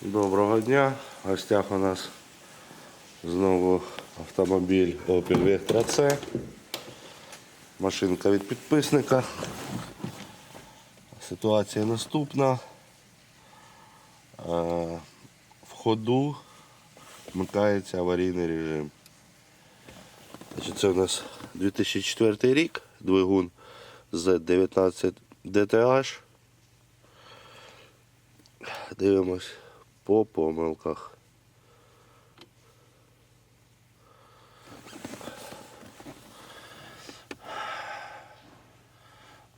Доброго дня. В гостях у нас знову автомобіль Opel Vectra C. Машинка від підписника. Ситуація наступна. Е, В ходу вмикається аварійний режим. Це у нас 2004 рік, двигун Z19 DTH. Дивимось по помилках.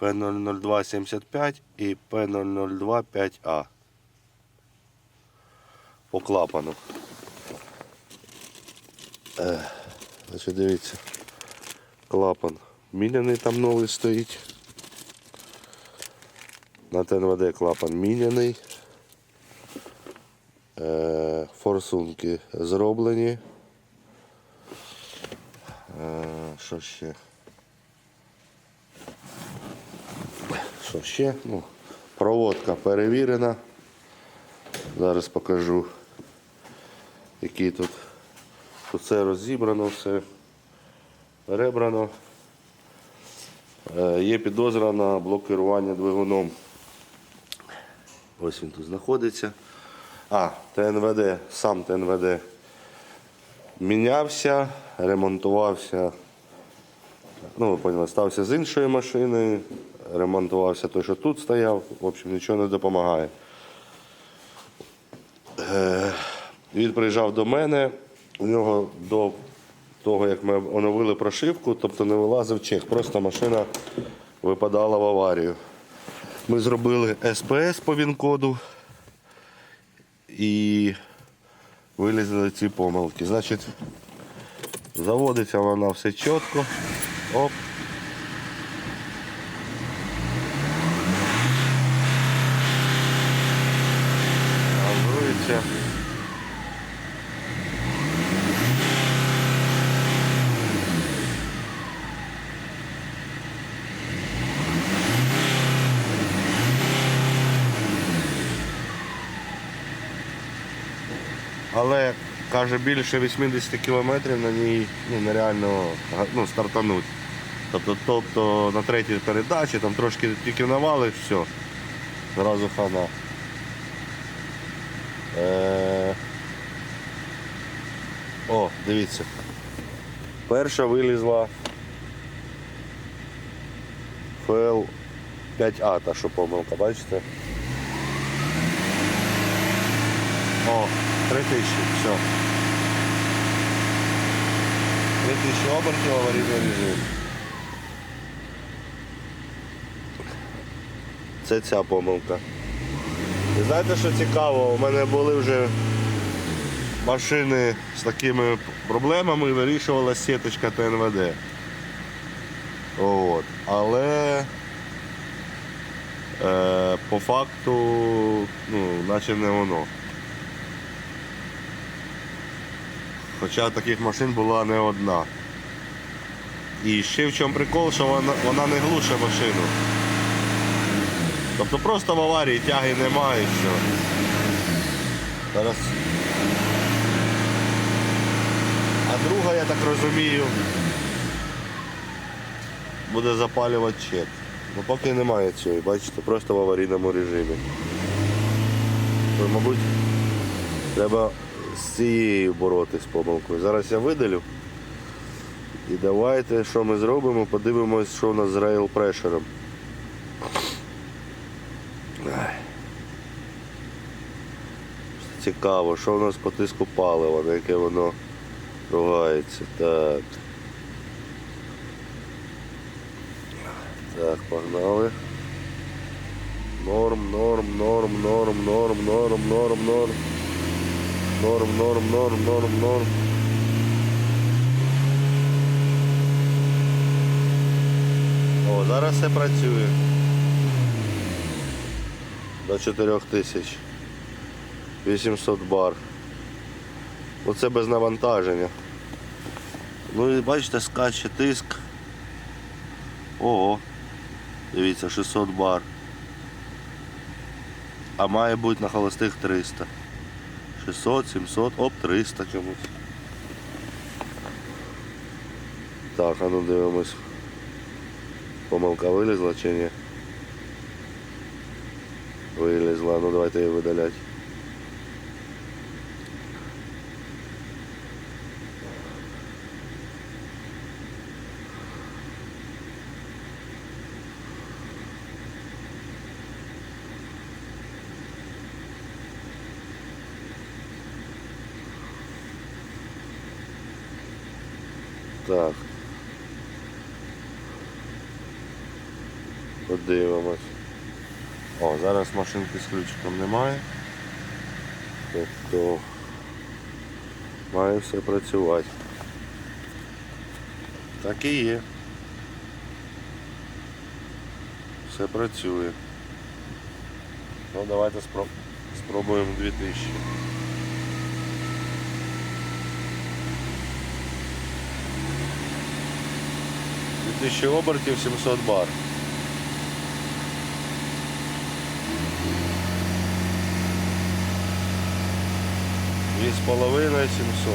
П00275 і П002 а По клапану. Е, значить, дивіться. Клапан міняний там новий стоїть. На ТНВД клапан міняний. Форсунки зроблені. Е, Що ще? Що ще? Ну, проводка перевірена. Зараз покажу, які тут. Тут все розібрано, все перебрано. Е, Є підозра на блок керування двигуном. Ось він тут знаходиться. А, ТНВД, сам ТНВД мінявся, ремонтувався. Ну, ви поняли, стався з іншої машини, ремонтувався той, що тут стояв. В общем, нічого не допомагає. Е, Він приїжджав до мене, у нього до того, як ми оновили прошивку, тобто не вилазив чек, просто машина випадала в аварію. Ми зробили СПС по ВІН-коду і вилізли ці помилки. Значить, заводиться вона все чітко. Оп. Газується. Але каже, більше 80 кілометрів на ній ну, нереально ну, стартануть. Тобто, тобто на третій передачі там трошки тільки навалиш, все, зразу хана. Е... О, дивіться. Перша вилізла ФЛ 5А, та що помилка, бачите? О, 3000, все. 3000 обертів аварійний режим. Це ця помилка. І знаєте, що цікаво, у мене були вже машини з такими проблемами вирішувала сіточка ТНВД. От. Але е, по факту, ну, наче не воно. Хоча таких машин була не одна. І ще в чому прикол, що вона, вона не глуше машину. Тобто просто в аварії тяги немає все. Зараз. А друга, я так розумію, буде запалювати чек. Ну поки немає цього, бачите, просто в аварійному режимі. То, мабуть, треба з цією боротись помилкою. Зараз я видалю. І давайте, що ми зробимо, подивимось, що у нас з рейл прешером. Цікаво, що у нас по тиску палива, на яке воно ругається. Так. Так, погнали. Норм, норм, норм, норм, норм, норм, норм, норм. Норм, норм, норм, норм, норм. О, зараз все працює. До 4000. 800 бар. Оце без навантаження. Ну і бачите, скаче тиск. Ого. Дивіться, 600 бар. А має бути на холостих 300. 600, 700, оп, 300 чомусь. Так, а ну дивимось. Помилка вилізла чи ні? Вилізла, ну давайте її видалять. Так. Подивимось. О, зараз машинки з ключиком немає. Тобто має все працювати. Так і є. Все працює. Ну давайте спроб... спробуємо 2000. 2000 обертів 700 бар. Дві з половиною 700.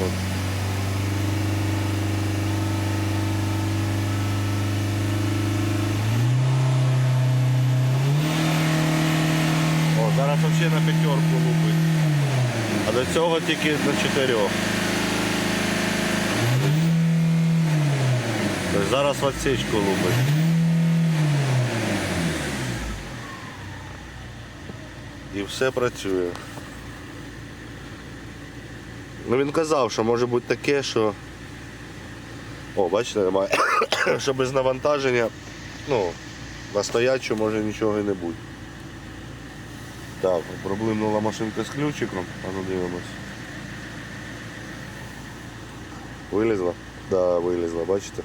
О, зараз взагалі на п'ятерку лупить. А до цього тільки на чотирьох. Зараз отсечку лупить. І все працює. Ну він казав, що може бути таке, що. О, бачите, немає. що без навантаження, ну, на стоячу може нічого і не бути. Так, проблимнула машинка з ключиком, а ну дивимось. Вилізла? Да, вилізла, бачите?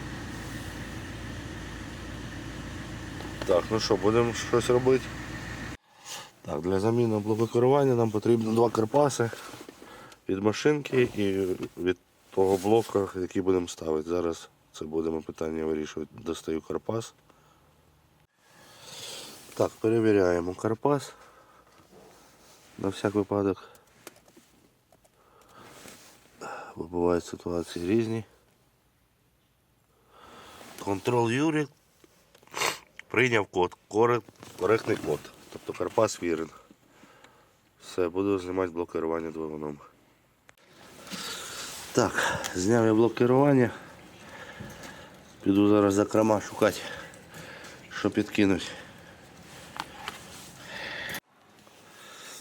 Так, ну що, будемо щось робити. Так, для заміни блоку керування нам потрібно два карпаси від машинки і від того блока, який будемо ставити. Зараз це будемо питання вирішувати. Достаю карпас. Так, перевіряємо карпас. На всяк випадок. Бо бувають ситуації різні. Контрол Юрі прийняв код, коре- коректний код. Тобто Карпас вірен. Все, буду знімати блок керування двигуном. Так, зняв я блок керування. Піду зараз за крама шукати, що підкинуть.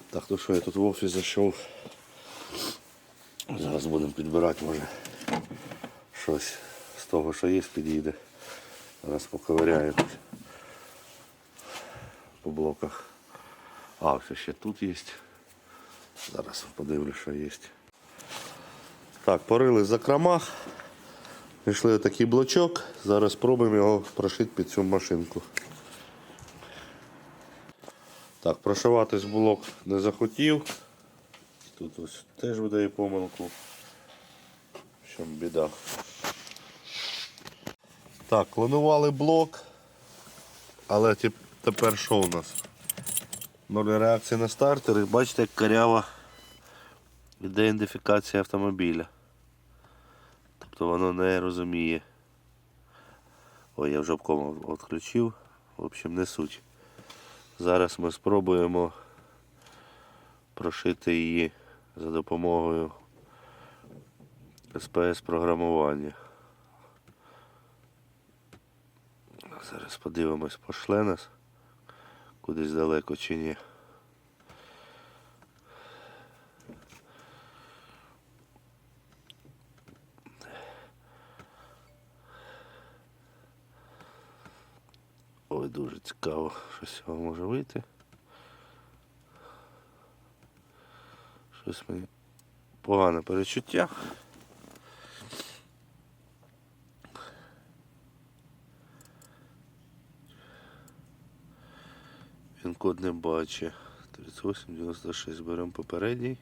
Так, ну що, я тут в офіс зайшов. Зараз будемо підбирати, може щось з того, що є, підійде. Зараз поковиряю по блоках. А, все ще тут є. Зараз подивлюсь, що є. Так, порили в закромах. Знайшли такий блочок. Зараз спробуємо його прошити під цю машинку. Так, прошиватись блок не захотів. Тут ось теж видає помилку. В чому біда. Так, клонували блок. Але теп- тепер що у нас? Ноль реакції на стартер і бачите, як карява ідентифікація автомобіля. Тобто воно не розуміє. Ой, я вже обком відключив. В общем, не суть. Зараз ми спробуємо прошити її за допомогою СПС програмування. Зараз подивимось, пошле нас кудись далеко чи ні. Ой, дуже цікаво, що з цього може вийти. Щось мені погане перечуття. Код не бачить. 3896 беремо попередній.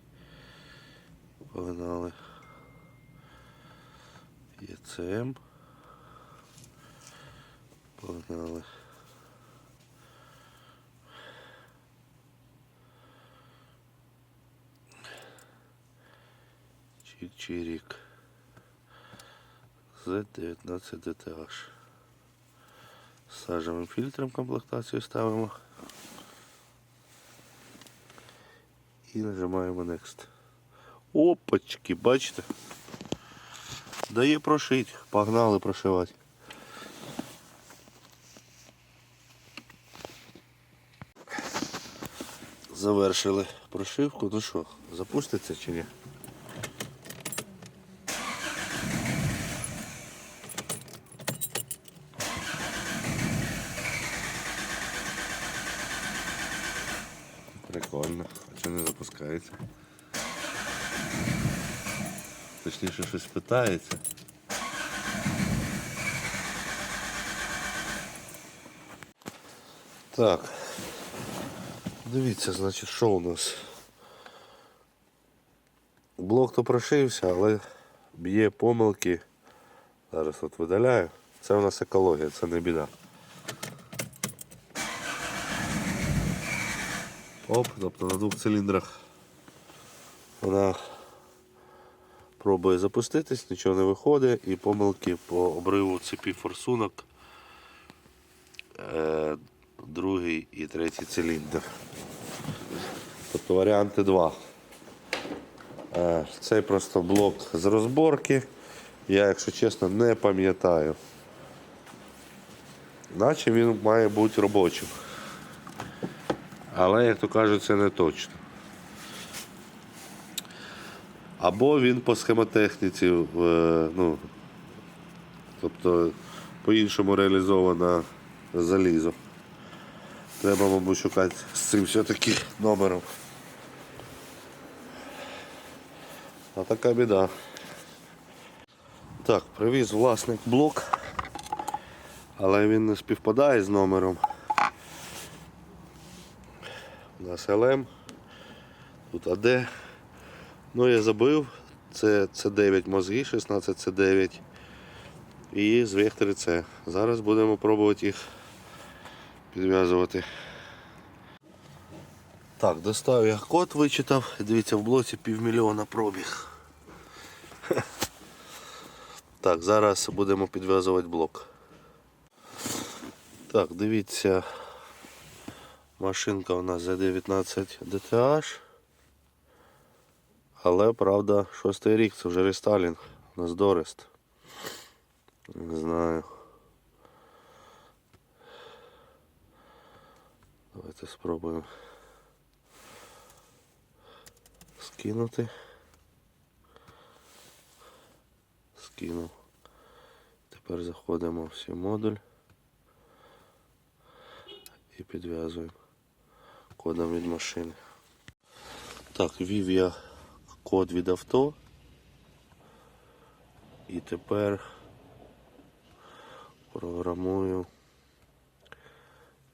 Погнали. ЄЦМ. Погнали. Чик-чирик. Z19 DTH. З сажевим фільтром комплектацію ставимо. І нажимаємо Next. Опачки, бачите? Дає прошити, Погнали прошивати. Завершили прошивку. Ну що, запуститься чи ні? Прикольно. А чого не запускається? Точніше щось питається. Так. Дивіться, значить, що у нас? Блок то прошився, але б'є помилки. Зараз от видаляю. Це у нас екологія, це не біда. Оп, тобто на двох циліндрах вона пробує запуститись, нічого не виходить і помилки по обриву цепі форсунок. Е, другий і третій циліндр. Тобто варіанти два. Е, Цей просто блок з розборки. Я, якщо чесно, не пам'ятаю. Наче він має бути робочим. Але, як то кажуть, це не точно. Або він по схемотехніці, е, ну, тобто по-іншому реалізовано залізо. Треба, мабуть, шукати з цим все-таки номером. А така біда. Так, привіз власник блок, але він не співпадає з номером. У нас ЛМ, тут АД. Ну я забив, це С9 мозги, 16 С9 і з вектори С. Зараз будемо пробувати їх підв'язувати. Так, достав я код вичитав. Дивіться, в блоці півмільйона пробіг. Так, зараз будемо підв'язувати блок. Так, дивіться, машинка у нас за 19 DTH. Але правда, шостий рік, це вже рестайлінг, у нас дорест. Не знаю. Давайте спробуємо скинути. Скинув. Тепер заходимо в всі модуль і підв'язуємо кодом від машини. Так, ввів я код від авто. І тепер програмую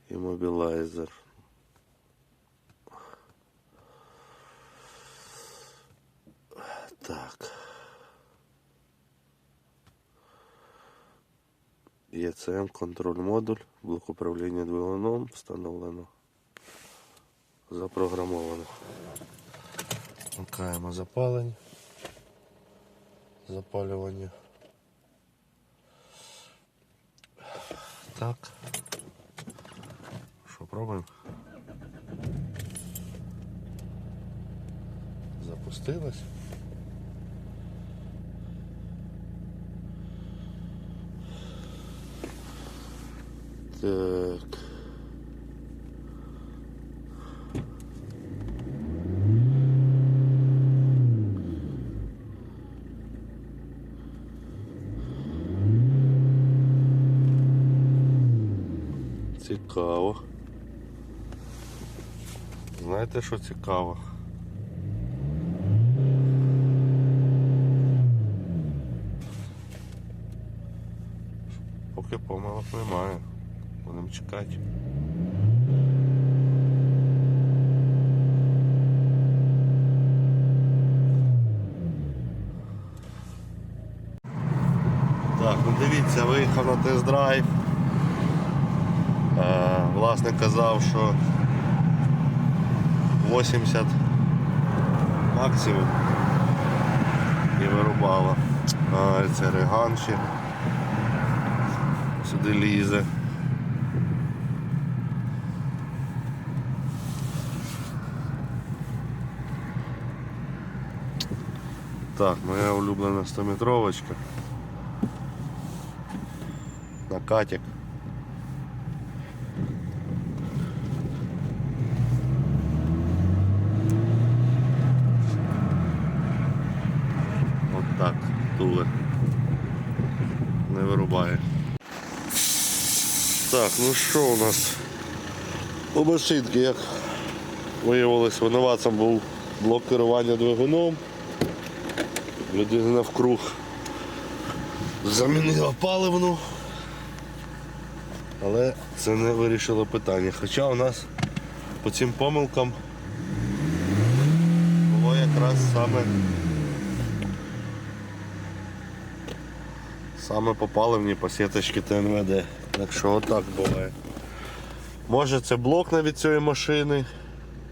іммобілайзер. Так. ЄЦМ контроль модуль, блок управління двигуном встановлено. Запрограмовано. Вмикаємо запалення. Запалювання. Так. Що, пробуємо? Запустилось. Так. Цікаво. Знаєте, що цікаво? Поки помилок немає. Будемо чекати. Так, ну дивіться, виїхав на тест-драйв. Власник казав, що 80 максимум. вирубало. А, це реган ще. Сюди лізе. Так, моя улюблена 100-метровочка. Накатик. От так. Не вирубає. Так, ну що у нас? У машинки, як виявилось, винуватцем був блок керування двигуном. Людина навкруг замінила паливну. Але це не вирішило питання. Хоча у нас по цим помилкам було якраз саме саме по паливній по сіточці ТНВД. Так що отак буває. Може це блок навіть цієї машини,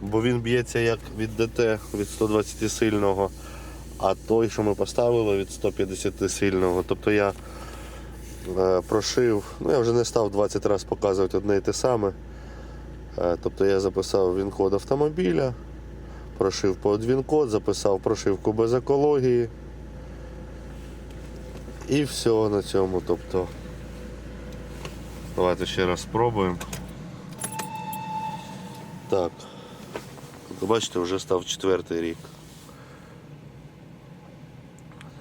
бо він б'ється як від ДТ від 120 сильного, а той, що ми поставили від 150 сильного. Тобто я е, прошив, ну я вже не став 20 разів показувати одне і те саме. Е, тобто я записав він-код автомобіля, прошив под він-код, записав прошивку без екології. І все на цьому. Тобто, давайте ще раз спробуємо. Так. Тобто, бачите, вже став четвертий рік.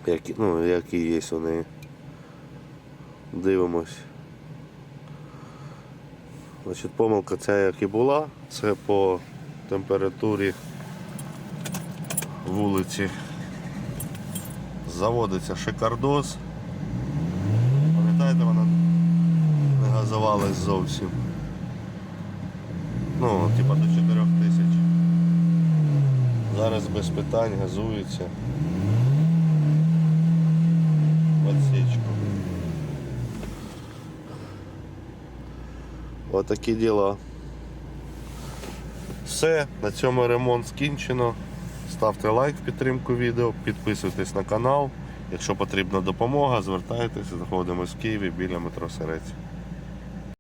Які, ну, які є вони. Дивимось. Значить, помилка ця як і була, це по температурі вулиці. Заводиться шикардоз. Пам'ятаєте, вона не зовсім. Ну, типа до 4 тисяч. Зараз без питань газується. Подсічку. Отакі діла. Все, на цьому ремонт скінчено. Ставте лайк в підтримку відео, підписуйтесь на канал. Якщо потрібна допомога, звертайтеся, знаходимося в Києві біля метро Серець.